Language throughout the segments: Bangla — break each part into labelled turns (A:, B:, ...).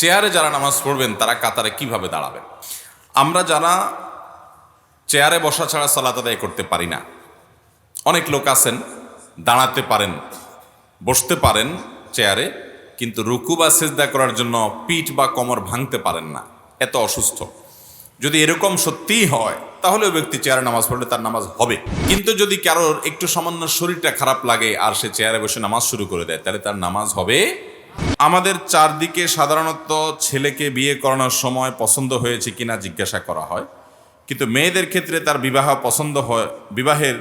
A: চেয়ারে যারা নামাজ পড়বেন, তারা কাতারে কীভাবে দাঁড়াবেন? আমরা যারা চেয়ারে বসা ছাড়া সালাত আদায় করতে পারি না, অনেক লোক আছেন, দাঁড়াতে পারেন, বসতে পারেন চেয়ারে, কিন্তু রুকু বা সেজদা করার জন্য পিঠ বা কোমর ভাঙতে পারেন না। এত অসুস্থ। যদি এরকম সত্যিই হয়, তাহলে ওই ব্যক্তি চেয়ারে নামাজ পড়লে তার নামাজ হবে। কিন্তু যদি কারোর একটু সামান্য শরীরটা খারাপ লাগে আর সে চেয়ারে বসে নামাজ শুরু করে দেয়, তাহলে তার নামাজ হবে আমাদের চারদিকে সাধারণত ছেলেকে বিয়ে করানোর সময় পছন্দ হয়েছে কিনা জিজ্ঞাসা করা হয়। কিন্তু মেয়েদের ক্ষেত্রে তার বিবাহ পছন্দ হয়, বিবাহের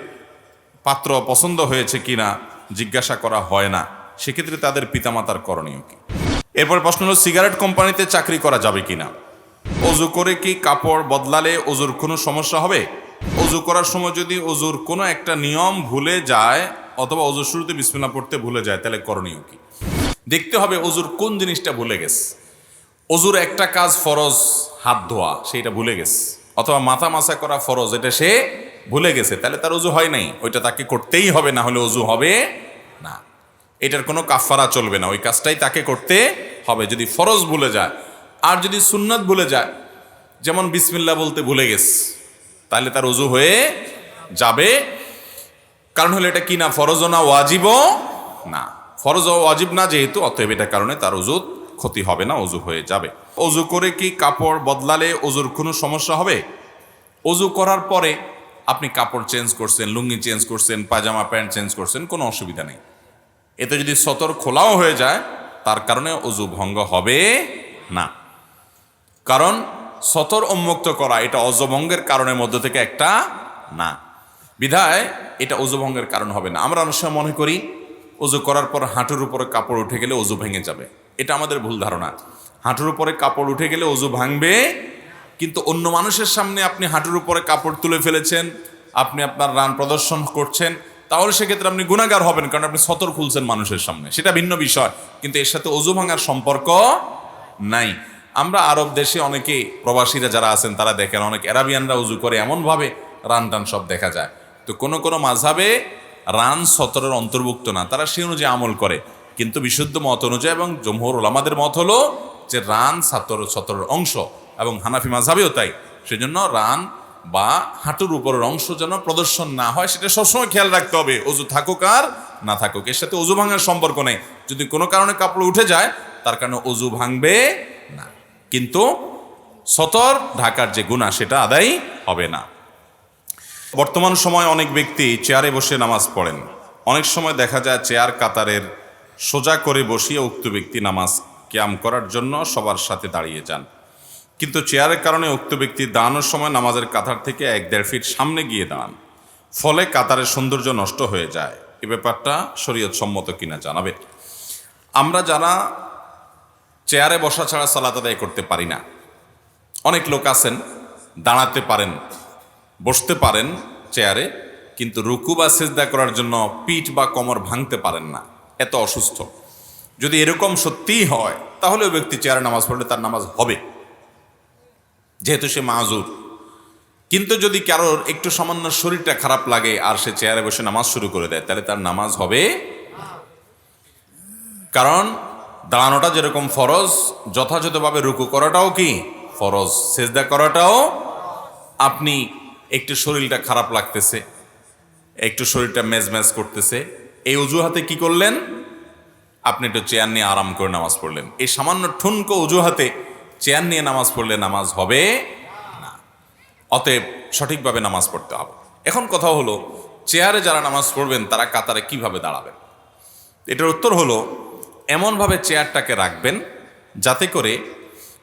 A: পাত্র পছন্দ হয়েছে কিনা জিজ্ঞাসা করা হয় না। সেক্ষেত্রে তাদের পিতামাতার করণীয় কি? এরপর প্রশ্ন হলো, সিগারেট কোম্পানিতে চাকরি করা যাবে কিনা? অজু করে কি কাপড় বদলালে অজুর কোনো সমস্যা হবে? অজু করার সময় যদি অজুর কোনো একটা নিয়ম ভুলে যায়, অথবা অজুর শুরুতে বিসমিল্লা পড়তে ভুলে যায়, তাহলে করণীয় কি? দেখতে হবে অজুর কোন জিনিসটা ভুলে গেছে। অজুর একটা কাজ ফরজ, হাত ধোয়া, সেইটা ভুলে গেছে। অথবা মাথা মাসা করা ফরজ, এটা সে ভুলে গেছে, তাহলে তার অজু হয় নাই। ওইটা তাকে করতেই হবে, না হলে অজু হবে না। এটার কোনো কাফারা চলবে না, ওই কাজটাই তাকে করতে হবে। যদি ফরজ ভুলে যায়, আর যদি সুন্নাত ভুলে যায়, যেমন বিসমিল্লা বলতে ভুলে গেছে, তাহলে তার অজু হয়ে যাবে। কারণ হলে এটা কি না, ফরজও না ওয়াজিব না। ফরজ ও ওয়াজিব না, যেহেতু, অতএব এটা কারণে তার অজুত ক্ষতি হবে না অজু হয়ে যাবে। অজু করে কি কাপড় বদলালে অজুর কোনো সমস্যা হবে? অজু করার পরে আপনি কাপড় চেঞ্জ করছেন, লুঙ্গি চেঞ্জ করছেন পাজামা প্যান্ট চেঞ্জ করছেন, কোনো অসুবিধা নেই। এতে যদি সতর খোলাও হয়ে যায়, তার কারণে অজু ভঙ্গ হবে না। কারণ সতর উন্মুক্ত করা এটা অজভঙ্গের কারণের মধ্যে থেকে একটা না। বিধায় এটা অজুভঙ্গের কারণ হবে না। আমরা অনেক সময় মনে করি অজু করার পর হাঁটুর উপরে কাপড় উঠে গেলে অজু ভেঙে যাবে। এটা আমাদের ভুল ধারণা। হাঁটুর উপরে কাপড় উঠে গেলে অজু ভাঙবে, কিন্তু অন্য মানুষের সামনে আপনি হাঁটুর উপরে কাপড় তুলে ফেলেছেন, আপনি আপনার রান প্রদর্শন করছেন, তাহলে সেক্ষেত্রে আপনি গুণাগার হবেন, কারণ আপনি সতর খুলছেন মানুষের সামনে। সেটা ভিন্ন বিষয়, কিন্তু এর সাথে অজু ভাঙার সম্পর্ক নাই। আমরা আরব দেশে অনেকে প্রবাসীরা যারা আছেন, তারা দেখেন অনেক অ্যারাবিয়ানরা উজু করে, এমনভাবে রান টান সব দেখা যায়। তো কোনো কোনো মাঝাবে রান সতরের অন্তর্ভুক্ত না, তারা সে অনুযায়ী আমল করে। কিন্তু বিশুদ্ধ মত অনুযায়ী এবং জমহর ওলামাদের মত হলো যে রান সাতর, সতরের অংশ এবং হানাফি মাঝাবেও তাই। সেজন্য রান বা হাঁটুর উপরের অংশ যেন প্রদর্শন না হয়, সেটা সবসময় খেয়াল রাখতে হবে। অজু থাকুক আর না থাকুক, এর সাথে অজু ভাঙার সম্পর্ক নেই। যদি কোনো কারণে কাপড় উঠে যায়, তার কারণে অজু ভাঙবে না। কিন্তু সতর ঢাকার যে গুণা সেটা আদায় হবে না। বর্তমান সময় অনেক ব্যক্তি চেয়ারে বসে নামাজ পড়েন। অনেক সময় দেখা যায় চেয়ার কাতারের সোজা করে বসিয়ে উক্ত ব্যক্তি নামাজ ক্যাম করার জন্য সবার সাথে দাঁড়িয়ে যান। কিন্তু চেয়ারের কারণে উক্ত ব্যক্তি দাঁড়ানোর সময় নামাজের কাতার থেকে এক দেড় ফিট সামনে গিয়ে দাঁড়ান। ফলে কাতারের সৌন্দর্য নষ্ট হয়ে যায়। এ ব্যাপারটা শরীয়ত সম্মত কিনা জানাবে। আমরা যারা চেয়ারে বসা ছাড়া সালাত আদায় করতে পারি না, অনেক লোক আছেন, দাঁড়াতে পারেন বসতে পারেন চেয়ারে, কিন্তু রুকু বা সেজদা করার জন্য পিঠ বা কোমর ভাঙতে পারেন না। এত অসুস্থ। যদি এরকম সত্যিই হয়, তাহলে ওই ব্যক্তি চেয়ারে নামাজ পড়লে তার নামাজ হবে। যেহেতু সে মাজুর কিন্তু যদি কারোর একটু সামান্য শরীরটা খারাপ লাগে আর সে চেয়ারে বসে নামাজ শুরু করে দেয়, তাহলে তার নামাজ হবে কারণ দাঁড়ানোটা যেরকম ফরজ, যথাযথভাবে রুকু করাটাও কি? ফরজ। সেজদা করাটাও আপনি একটু শরীরটা খারাপ লাগতেছে, একটু শরীরটা মেজ মেজ করতেছে। এই অজুহাতে কি করলেন? আপনি একটু চেয়ার নিয়ে আরাম করে নামাজ পড়লেন। এই সামান্য ঠুনকো অজুহাতে চেয়ার নিয়ে নামাজ পড়লে নামাজ হবে না। অতএব সঠিকভাবে নামাজ পড়তে হবে। এখন কথা হলো, চেয়ারে যারা নামাজ পড়বেন, তারা কাতারে কীভাবে দাঁড়াবেন? এটার উত্তর হলো, এমনভাবে চেয়ারটাকে রাখবেন যাতে করে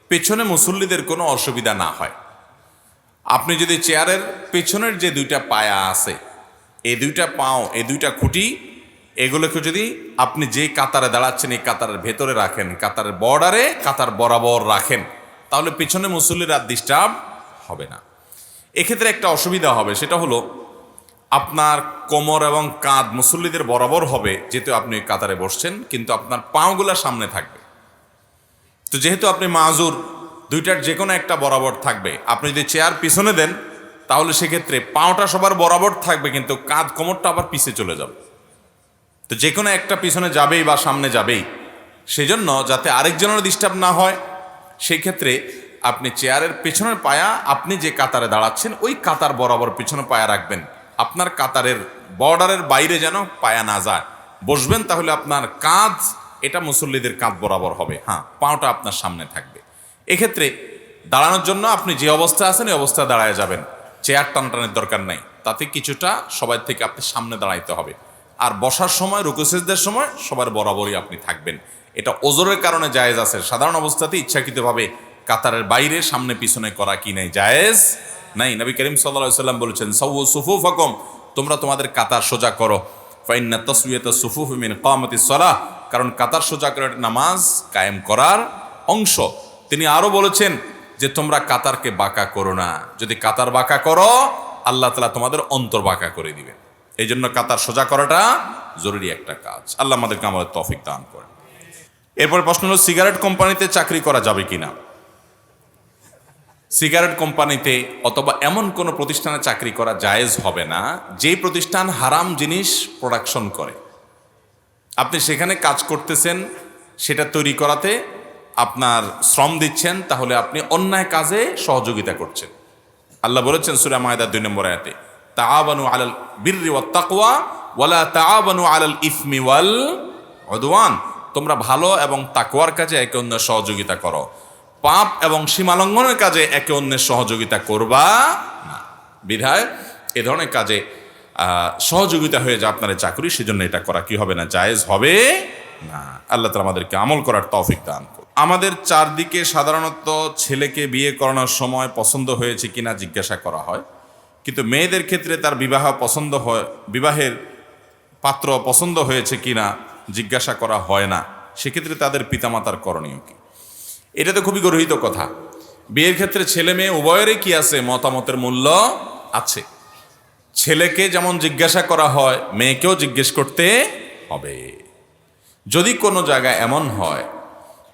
A: পেছনে মুসল্লিদের কোনো অসুবিধা না হয়। আপনি যদি চেয়ারের পেছনের যে দুইটা পায়া আছে, এই দুইটা পাও, এই দুইটা খুঁটি, এগুলোকে যদি আপনি যে কাতারে দাঁড়াচ্ছেন, এই কাতারের ভেতরে রাখেন, কাতারের বর্ডারে কাতার বরাবর রাখেন, তাহলে পেছনে মুসল্লির আর ডিস্টার্ব হবে না। এক্ষেত্রে একটা অসুবিধা হবে, সেটা হলো আপনার কোমর এবং কাঁধ মুসল্লিদের বরাবর হবে, যেহেতু আপনি কাতারে বসছেন, কিন্তু আপনার পাওগুলা সামনে থাকবে। তো যেহেতু আপনি মাজুর দুইটার যে কোনো একটা বরাবর থাকবে। আপনি যদি চেয়ার পিছনে দেন, তাহলে সেক্ষেত্রে পাওটা সবার বরাবর থাকবে, কিন্তু কাঁধ কোমরটা আবার পিছে চলে যাবে। তো যে কোনো একটা পিছনে যাবেই বা সামনে যাবেই। সেজন্য যাতে আরেকজনের ডিস্টার্ব না হয় সেই ক্ষেত্রে আপনি চেয়ারের পেছনের পায়া আপনি যে কাতারে দাঁড়াচ্ছেন, ওই কাতার বরাবর পেছনে পায়া রাখবেন। আপনার কাতারের বর্ডারের বাইরে যেন পায়া না যায়। বসবেন, তাহলে আপনার কাঁধ, এটা মুসল্লিদের কাঁধ বরাবর হবে। হ্যাঁ পাওটা আপনার সামনে থাকবে। এক্ষেত্রে দাঁড়ানোর জন্য আপনি যে অবস্থায় আছেন, এই অবস্থায় দাঁড়ায় যাবেন। চেয়ার টানটানের দরকার নাই। তাতে কিছুটা সবাই থেকে আপনি সামনে দাঁড়াইতে হবে। আর বসার সময় রুকুসেজদের সময় সবার বরাবরই আপনি থাকবেন। এটা ওজোরের কারণে জায়েজ আছে। সাধারণ অবস্থাতে ইচ্ছাকৃতভাবে কাতারের বাইরে সামনে পিছনে করা কি নাই, জায়েজ নাই? নবী করিম সাল্লা সাল্লাম বলেছেন সৌ সুফু হকম তোমরা তোমাদের কাতার সোজা করো। ফাইন্না তসুয়েত সুফুফ মিন কামতি সলাহ, কারণ কাতার সোজা করে নামাজ কায়েম করার অংশ। তিনি আরও বলেছেন যে, তোমরা কাতারকে বাঁকা করো না। যদি কাতার বাঁকা করো, আল্লাহ তালা তোমাদের অন্তর বাঁকা করে দিবে এই জন্য কাতার সোজা করাটা জরুরি একটা কাজ। আল্লাহ আমাদেরকে আমাদের তফিক দান করে এরপর প্রশ্ন হলো, সিগারেট কোম্পানিতে চাকরি করা যাবে কিনা? সিগারেট কোম্পানিতে অথবা এমন কোনো প্রতিষ্ঠানে চাকরি করা জায়েজ হবে না, যেই প্রতিষ্ঠান হারাম জিনিস প্রোডাকশন করে। আপনি সেখানে কাজ করতেছেন, সেটা তৈরি করাতে আপনার শ্রম দিচ্ছেন, তাহলে আপনি অন্যায় কাজে সহযোগিতা করছেন। আল্লাহ বলেছেন সুরা মায়দা দুই নম্বর আয়াতে, তাআবানু আলাল বিররি ওয়াত তাকওয়া, ওয়ালা তাআবানু আলাল ইসমি ওয়াল উদওয়ান। তোমরা ভালো এবং তাকওয়ার কাজে একে অন্যের সহযোগিতা করো। পাপ এবং সীমালঙ্ঘনের কাজে একে অন্যের সহযোগিতা করবা না। বিধায় এ ধরনের কাজে সহযোগিতা হয়ে যায় আপনার চাকরি, সেজন্য এটা করা কি হবে না, জায়েজ হবে না। আল্লাহ তালা আমাদেরকে আমল করার তৌফিক দান করুন। আমাদের চারদিকে সাধারণত ছেলেকে বিয়ে করানোর সময় পছন্দ হয়েছে কিনা জিজ্ঞাসা করা হয়। কিন্তু মেয়েদের ক্ষেত্রে তার বিবাহ পছন্দ হয়, বিবাহের পাত্র পছন্দ হয়েছে কিনা জিজ্ঞাসা করা হয় না। সেক্ষেত্রে তাদের পিতামাতার করণীয় কি? এটা তো খুবই গর্হিত কথা। বিয়ের ক্ষেত্রে ছেলে মেয়ে উভয়েরই কি আছে? মতামতের মূল্য আছে। ছেলেকে যেমন জিজ্ঞাসা করা হয়, মেয়েকেও জিজ্ঞেস করতে হবে। যদি কোনো জায়গায় এমন হয়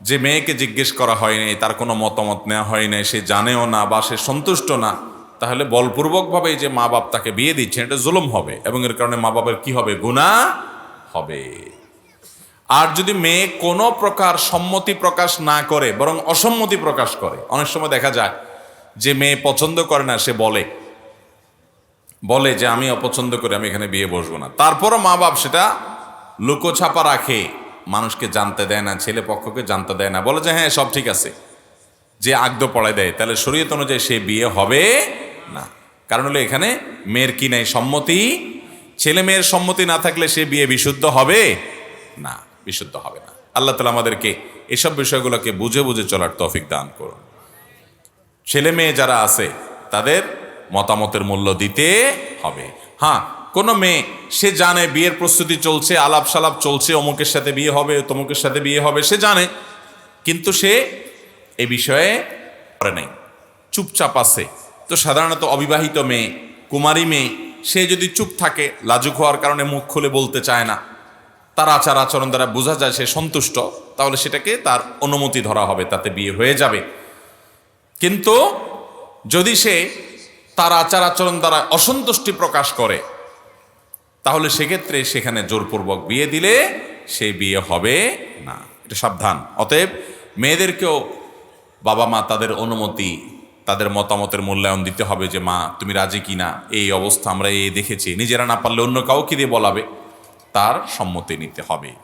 A: যে মেয়েকে জিজ্ঞেস করা হয়নি, তার কোনো মতামত নেওয়া হয়নি, সে জানেও না বা সে সন্তুষ্ট না, তাহলে বলপূর্বকভাবে যে মা বাপ তাকে বিয়ে দিচ্ছেন, এটা জুলুম হবে এবং এর কারণে মা বাবার কি হবে? গুণা হবে। আর যদি মেয়ে কোনো প্রকার সম্মতি প্রকাশ না করে, বরং অসম্মতি প্রকাশ করে, অনেক সময় দেখা যায় যে মেয়ে পছন্দ করে না, সে বলে। বলে যে, আমি অপছন্দ করি আমি এখানে বিয়ে বসবো না। তারপরও মা বাপ সেটা লুকোছাপা রাখে। মানুষকে জানতে দেয় না, ছেলে পক্ষকে জানতে দেয় না। বলে যে হ্যাঁ সব ঠিক আছে। যে আগদ পড়ায় দেয়, তাহলে শরীয়ত অনুযায়ী সে বিয়ে হবে না। কারণ হলো এখানে মেয়ের কি নাই সম্মতি? ছেলে মেয়ের সম্মতি না থাকলে সে বিয়ে বিশুদ্ধ হবে না, বিশুদ্ধ হবে না। আল্লাহ তালা আমাদেরকে এসব বিষয়গুলোকে বুঝে বুঝে চলার তৌফিক দান করুন। ছেলে মেয়ে যারা আছে, তাদের মতামতের মূল্য দিতে হবে। হ্যাঁ কোনো মেয়ে, সে জানে বিয়ের প্রস্তুতি চলছে আলাপ সালাপ চলছে, অমুকের সাথে বিয়ে হবে, তমুকের সাথে বিয়ে হবে, সে জানে। কিন্তু সে এ বিষয়ে করে নাই, চুপচাপ আছে। তো সাধারণত অবিবাহিত মেয়ে, কুমারী মেয়ে, সে যদি চুপ থাকে, লাজুক হওয়ার কারণে মুখ খুলে বলতে চায় না। তার আচার আচরণ দ্বারা বোঝা যায় সে সন্তুষ্ট, তাহলে সেটাকে তার অনুমতি ধরা হবে, তাতে বিয়ে হয়ে যাবে। কিন্তু যদি সে তার আচার আচরণ দ্বারা অসন্তুষ্টি প্রকাশ করে তাহলে সেক্ষেত্রে সেখানে জোরপূর্বক বিয়ে দিলে সে বিয়ে হবে না। এটা সাবধান। অতএব মেয়েদেরকেও বাবা মা তাদের অনুমতি, তাদের মতামতের মূল্যায়ন দিতে হবে যে, মা, তুমি রাজি কি না এই অবস্থা আমরা এই দেখেছি। নিজেরা না পারলে অন্য কাউকে দিয়ে বলাবে। তার সম্মতি নিতে হবে।